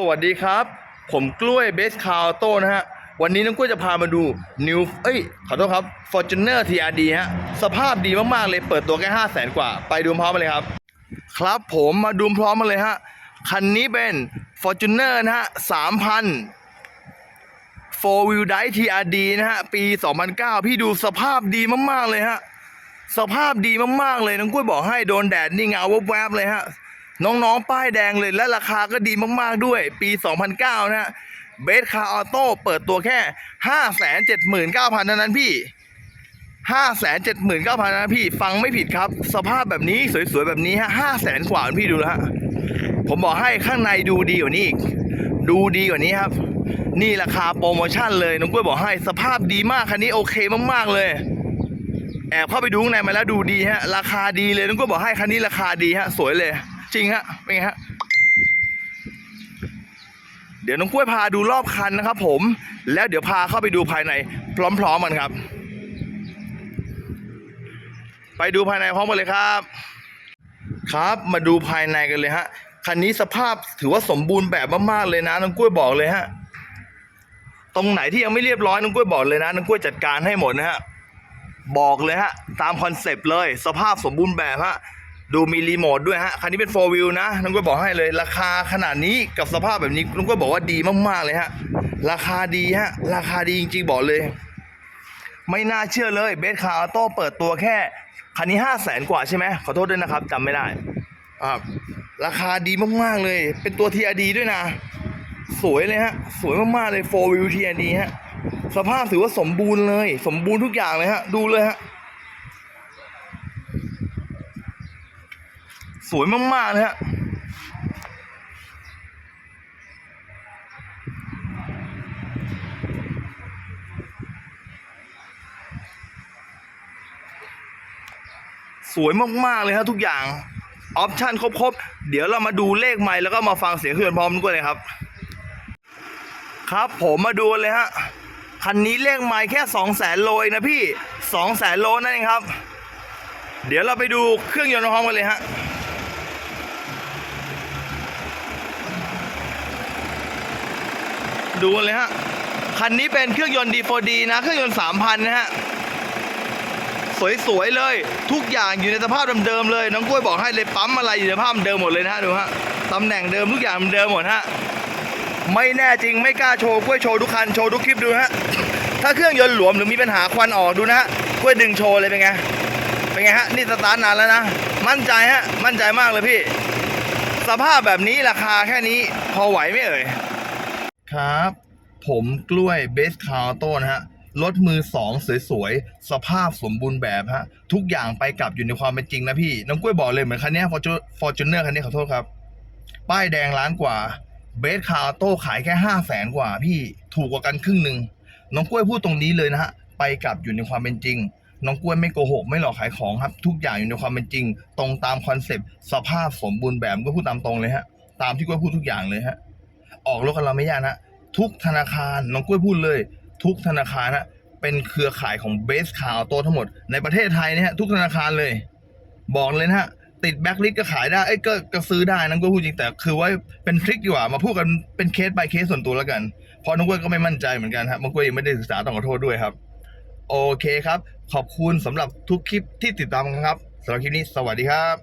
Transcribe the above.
สวัสดีครับ ผมกล้วยเบสคาร์โต้นะฮะ วันนี้น้องกล้วยจะพามาดู New เอ้ย ขอโทษครับ Fortuner TRD ฮะ สภาพดีมาก ๆ เลยเปิดตัวแค่5 0 0แสนกว่า ไปดูพร้อมกันเลยครับ ครับผมมาดูพร้อมกันเลยฮะ คันนี้เป็น Fortuner นะฮะ3,000 4 Wheel Drive TRD นะฮะ ปี 2009 พี่ดูสภาพดีมาก ๆ เลยฮะ สภาพดีมาก ๆ เลยน้องกล้วยบอกให้โดนแดดนี่เงาแวบๆเลยฮะ น้องๆ ป้ายแดงเลยและราคาก็ดีมากๆด้วย ปี 2009 นะฮะเบสคาร์ออโต้เปิดตัวแค่ 579,000เท่านั้นพี่ 579,000นะพี่ ฟังไม่ผิดครับ สภาพแบบนี้สวยๆ แบบนี้ฮะ500,000 กว่าพี่ดูแล้วฮะ ผมบอกให้ข้างในดูดีกว่านี้อีก ดูดีกว่านี้ครับ นี่ราคาโปรโมชั่นเลย น้องกล้วยบอกให้สภาพดีมากคันนี้โอเคมากๆเลยแอบเข้าไปดูข้างในมาแล้วดูดีฮะ ราคาดีเลยน้องกล้วยบอกให้คันนี้ราคาดีฮะ สวยเลย จริงฮะเป็นไงฮะเดี๋ยวน้องกล้วยพาดูรอบคันนะครับ ผม แล้วเดี๋ยวพาเข้าไปดูภายใน พร้อมๆกันครับ ไปดูภายในพร้อมกันเลยครับ ครับ มาดูภายในกันเลยฮะคันนี้สภาพถือว่าสมบูรณ์แบบมากๆเลยนะน้องกล้วยบอกเลยฮะตรงไหนที่ยังไม่เรียบร้อยน้องกล้วยบอกเลยนะน้องกล้วยจัดการให้หมดนะฮะบอกเลยฮะตามคอนเซปต์เลย สภาพสมบูรณ์แบบฮะ ดูมีรีโมทด้วยฮะ คันนี้เป็น 4 wheel นะน้องกล้วยบอกให้เลยราคาขนาดนี้กับสภาพแบบนี้น้องกล้วยบอกว่าดีมากๆเลยฮะ ราคาดีฮะ ราคาดีจริงๆบอกเลย ไม่น่าเชื่อเลยเบสคาร์ออโต้เปิดตัวแค่ คันนี้ห้าแสนกว่าใช่ไหมขอโทษด้วยนะครับจำไม่ได้อ่าราคาดีมากๆเลย เป็นตัว TRD ด้วยนะ สวยเลยฮะ สวยมากๆเลย 4 wheel TRD ฮะ สภาพถือว่าสมบูรณ์เลย สมบูรณ์ทุกอย่างเลยฮะ ดูเลยฮะ สวยมากๆเลยฮะสวยมากๆเลยครับทุกอย่าง ออปชั่นครบๆ เดี๋ยวเรามาดูเลขไมล์แล้วก็มาฟังเสียงเครื่องยนต์พร้อมกันเลยครับ ครับผมมาดูเลยฮะคันนี้เลขไมล์แค่2 0 0แสนโลนะพี่2 0 0แสนโลนั่นเองครับ เดี๋ยวเราไปดูเครื่องยนต์พร้อมกันเลยฮะ ดูเลยฮะ คันนี้เป็นเครื่องยนต์ D4D นะ เครื่องยนต์3,000นะฮะ สวยๆเลย ทุกอย่างอยู่ในสภาพเดิมๆเลย น้องกล้วยบอกให้เลยปั๊มอะไรอยู่ในสภาพเดิมหมดเลยนะฮะดูฮะตำแหน่งเดิมทุกอย่างเดิมหมดฮะ ไม่แน่จริงไม่กล้าโชว์กล้วยโชว์ทุกคันโชว์ทุกคลิปดูฮะ ถ้าเครื่องยนต์หลวมหรือมีปัญหาควันออกดูนะฮะกล้วยดึงโชว์เลยเป็นไง เป็นไงฮะ นี่สตาร์ทนานแล้วนะ มั่นใจฮะ มั่นใจมากเลยพี่ สภาพแบบนี้ราคาแค่นี้พอไหวไหมเอ่ย ครับ ผมกล้วยเบสคาร์โต้นะฮะรถมือสองสวยๆ สภาพสมบูรณ์แบบฮะ ทุกอย่างไปกลับอยู่ในความเป็นจริงนะพี่ น้องกล้วยบอกเลยเหมือนคันนี้ฟอร์จูเนอร์คันนี้ขอโทษครับ ป้ายแดงล้านกว่าเบสคาร์โต้ขายแค่ห้าแสนกว่าพี่ถูกกว่ากันครึ่งหนึ่งน้องกล้วยพูดตรงนี้เลยนะฮะ ไปกลับอยู่ในความเป็นจริง น้องกล้วยไม่โกหก ไม่หลอกขายของครับ ทุกอย่างอยู่ในความเป็นจริง ตรงตามคอนเซปต์สภาพสมบูรณ์แบบก็พูดตามตรงเลยฮะ ตามที่กล้วยพูดทุกอย่างเลยฮะ ออกรถกับเราไม่ยากนะ ทุกธนาคารน้องกล้วยพูดเลย ทุกธนาคารนะเป็นเครือข่ายของเบสคาร์โตทั้งหมด ในประเทศไทยเนี่ยฮะทุกธนาคารเลย บอกเลยนะฮะติดแบ็คลิสก็ขายได้เอ้ยก็ก็ซื้อได้นะก็พูดจริงแต่คือว่าเป็นทริคดีกว่ามาพูดกันเป็นเคส by เคสส่วนตัวแล้วกันเพราะน้องกล้วยก็ไม่มั่นใจเหมือนกันครับน้องกล้วยยังไม่ได้ศึกษาต้องขอโทษด้วยครับ โอเคครับ ขอบคุณสำหรับทุกคลิปที่ติดตามครับสำหรับคลิปนี้สวัสดีครับ